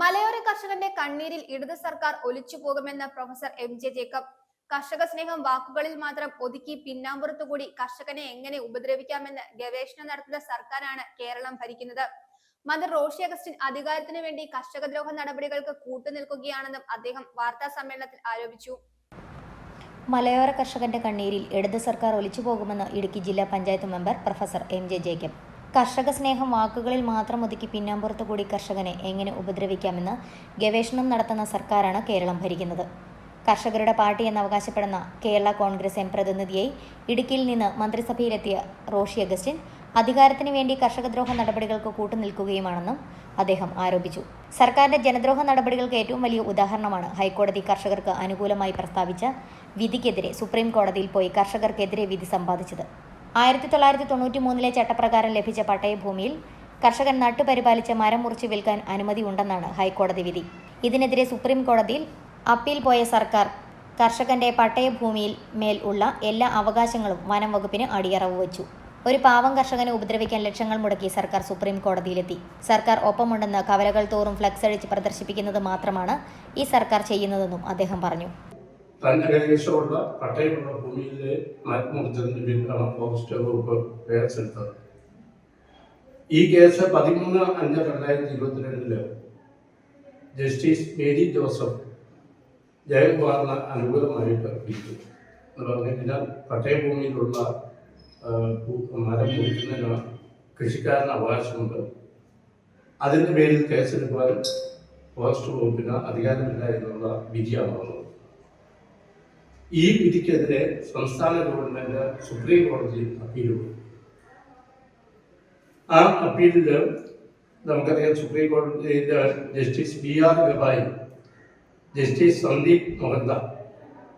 മലയോര കർഷകന്റെ കണ്ണീരിൽ ഇടത് സർക്കാർ ഒലിച്ചു പോകുമെന്ന് പ്രൊഫസർ എം ജെ ജേക്കബ്. കർഷക സ്നേഹം വാക്കുകളിൽ മാത്രം ഒതുക്കി പിന്നാമ്പുറത്തുകൂടി കർഷകനെ എങ്ങനെ ഉപദ്രവിക്കാമെന്ന് ഗവേഷണം നടത്തുന്ന സർക്കാരാണ് കേരളം ഭരിക്കുന്നത്. മന്ത്രി റോഷി അഗസ്റ്റിൻ അധികാരത്തിനു വേണ്ടി കർഷകദ്രോഹ നടപടികൾക്ക് കൂട്ടുനിൽക്കുകയാണെന്നും അദ്ദേഹം വാർത്താ സമ്മേളനത്തിൽ ആരോപിച്ചു. മലയോര കർഷകന്റെ കണ്ണീരിൽ ഇടത് സർക്കാർ ഒലിച്ചു പോകുമെന്ന് ഇടുക്കി ജില്ലാ panchayat member professor M J Jacob. കർഷക സ്നേഹം വാക്കുകളിൽ മാത്രം ഒതുക്കി പിന്നാമ്പുറത്ത് കൂടി കർഷകനെ എങ്ങനെ ഉപദ്രവിക്കാമെന്ന് ഗവേഷണം നടത്തുന്ന സർക്കാരാണ് കേരളം ഭരിക്കുന്നത്. കർഷകരുടെ പാർട്ടി എന്ന് അവകാശപ്പെടുന്ന കേരള കോൺഗ്രസ് എം പ്രതിനിധിയായി ഇടുക്കിയിൽ നിന്ന് മന്ത്രിസഭയിലെത്തിയ റോഷി അഗസ്റ്റിൻ അധികാരത്തിന് വേണ്ടി കർഷകദ്രോഹ നടപടികൾക്ക് കൂട്ടുനിൽക്കുകയുമാണെന്നും അദ്ദേഹം ആരോപിച്ചു. സർക്കാരിന്റെ ജനദ്രോഹ നടപടികൾക്ക് ഏറ്റവും വലിയ ഉദാഹരണമാണ് ഹൈക്കോടതി കർഷകർക്ക് അനുകൂലമായി പ്രസ്താവിച്ച വിധിക്കെതിരെ സുപ്രീം കോടതിയിൽ പോയി കർഷകർക്കെതിരെ വിധി സമ്പാദിച്ചത്. ആയിരത്തി തൊള്ളായിരത്തി തൊണ്ണൂറ്റി മൂന്നിലെ ചട്ടപ്രകാരം ലഭിച്ച പട്ടയഭൂമിയിൽ കർഷകൻ നട്ടുപരിപാലിച്ച മരം മുറിച്ച് വിൽക്കാൻ അനുമതി ഉണ്ടെന്നാണ് ഹൈക്കോടതി വിധി. ഇതിനെതിരെ സുപ്രീം കോടതിയിൽ അപ്പീൽ പോയ സർക്കാർ കർഷകന്റെ പട്ടയഭൂമിയിൽ മേൽ ഉള്ള എല്ലാ അവകാശങ്ങളും വനം വകുപ്പിന് അടിയറവ് വച്ചു. ഒരു പാവം കർഷകനെ ഉപദ്രവിക്കാൻ ലക്ഷങ്ങൾ മുടക്കി സർക്കാർ സുപ്രീം കോടതിയിലെത്തി സർക്കാർ ഒപ്പമുണ്ടെന്ന് കവലകൾ തോറും ഫ്ലക്സ് അടിച്ച് പ്രദർശിപ്പിക്കുന്നത് മാത്രമാണ് ഈ സർക്കാർ ചെയ്യുന്നതെന്നും അദ്ദേഹം പറഞ്ഞു. തന്റെ കൈവശമുള്ള പട്ടയമുള്ള ഭൂമിയിലെ മുറിച്ചതിന്റെ പേരിലാണ് ഫോറസ്റ്റ് വകുപ്പ് കേസെടുത്തത് ഈ കേസ് പതിമൂന്ന് അഞ്ച് രണ്ടായിരത്തി ഇരുപത്തിരണ്ടിൽ ജസ്റ്റിസ് മേരി ജോസഫ് ജയകുമാറിന് അനുകൂലമായിട്ട് വിധിച്ചു എന്ന് പറഞ്ഞു കഴിഞ്ഞാൽ പട്ടയഭൂമിയിലുള്ള മരം മുറിക്കുന്നതിന് കൃഷിക്കാരന് അവകാശമുണ്ട്. അതിന്റെ പേരിൽ കേസെടുക്കുവാൻ ഫോറസ്റ്റ് വകുപ്പിന് അധികാരമില്ല എന്നുള്ള വിധിയാണ് വന്നത്. ഈ വിധിക്കെതിരെ സംസ്ഥാന ഗവൺമെന്റ് സുപ്രീം കോടതിയിൽ അപ്പീൽ കൊടുത്തു ആ അപ്പീലിൽ നമുക്കറിയാം സുപ്രീം കോടതിയിലെ justice B R Gavai justice Sandeep Mohanta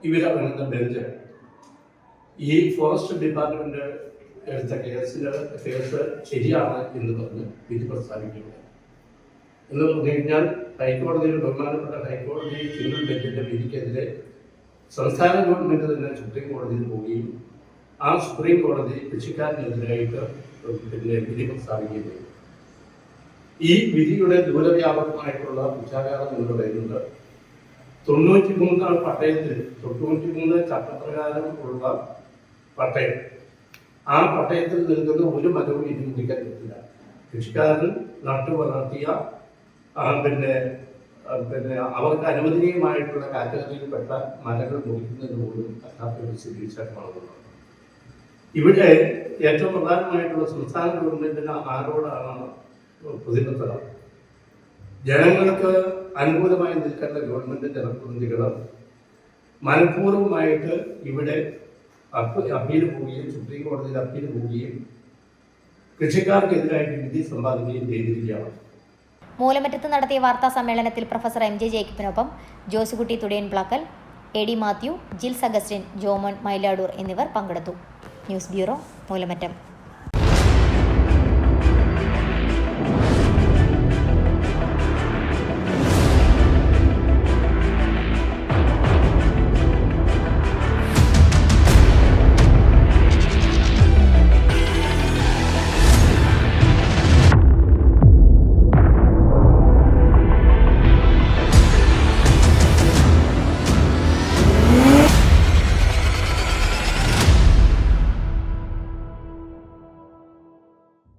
ഇവരടങ്ങുന്ന bench. ഈ ഫോറസ്റ്റ് ഡിപ്പാർട്ട്മെന്റ് എടുത്ത കേസിൽ കേസ് ശരിയാണ് എന്ന് പറഞ്ഞ് വിധി പ്രസ്താവിക്കുകയാണ്. എന്ന് പറഞ്ഞു കഴിഞ്ഞാൽ ഹൈക്കോടതിയിൽ ബഹുമാനപ്പെട്ട ഹൈക്കോടതി സിംഗിൾ ബെഞ്ചിന്റെ വിധിക്കെതിരെ സംസ്ഥാന ഗവൺമെന്റ് തന്നെ സുപ്രീം കോടതിയിൽ പോവുകയും ആ സുപ്രീം കോടതി കൃഷിക്കാരനെതിരായിട്ട് പിന്നെ വിധി പ്രസ്താവിക്കുകയും ചെയ്തു. ഈ വിധിയുടെ ദൂരവ്യാപകമായിട്ടുള്ള ഉച്ചാകാരം എന്ന് പറയുന്നത് തൊണ്ണൂറ്റി മൂന്നാം പട്ടയത്തിൽ തൊണ്ണൂറ്റി മൂന്ന് ചട്ടപ്രകാരം ഉള്ള പട്ടയം. ആ പട്ടയത്തിൽ നിൽക്കുന്ന ഒരു മരവും ഇനി മുറിക്കാൻ പറ്റില്ല. കൃഷിക്കാരൻ നട്ടു വളർത്തിയ പിന്നെ പിന്നെ അവർക്ക് അനുവദനീയമായിട്ടുള്ള കാറ്റഗറിയിൽപ്പെട്ട മരങ്ങൾ മുറിക്കുന്നതിന് പോലും പറ്റാത്ത ഒരു സ്ഥിതിവിശേഷമാണ് ഇവിടെ ഏറ്റവും പ്രധാനമായിട്ടുള്ള സംസ്ഥാന ഗവൺമെന്റിന് ആരോടാണ് പ്രതിബദ്ധത? ജനങ്ങൾക്ക് അനുകൂലമായി നിൽക്കേണ്ട ഗവൺമെന്റ് ജനപ്രതിനിധികൾ മനഃപൂർവമായിട്ട് ഇവിടെ അപ്പ- അപ്പീൽ പോവുകയും സുപ്രീം കോടതിയിൽ അപ്പീൽ പോവുകയും കൃഷിക്കാർക്കെതിരായിട്ട് വിധി സമ്പാദിക്കുകയും ചെയ്തിരിക്കുകയാണ്. മൂലമറ്റത്ത് നടത്തിയ വാർത്താ സമ്മേളനത്തിൽ പ്രൊഫസർ എം ജെ ജേക്കബിനൊപ്പം ജോസുകുട്ടി തുടിയൻ പ്ലാക്കൽ എ ഡി മാത്യു ജിൽസ് അഗസ്റ്റിൻ ജോമോൻ മൈലാടൂർ എന്നിവർ പങ്കെടുത്തു. News bureau Moolamattam.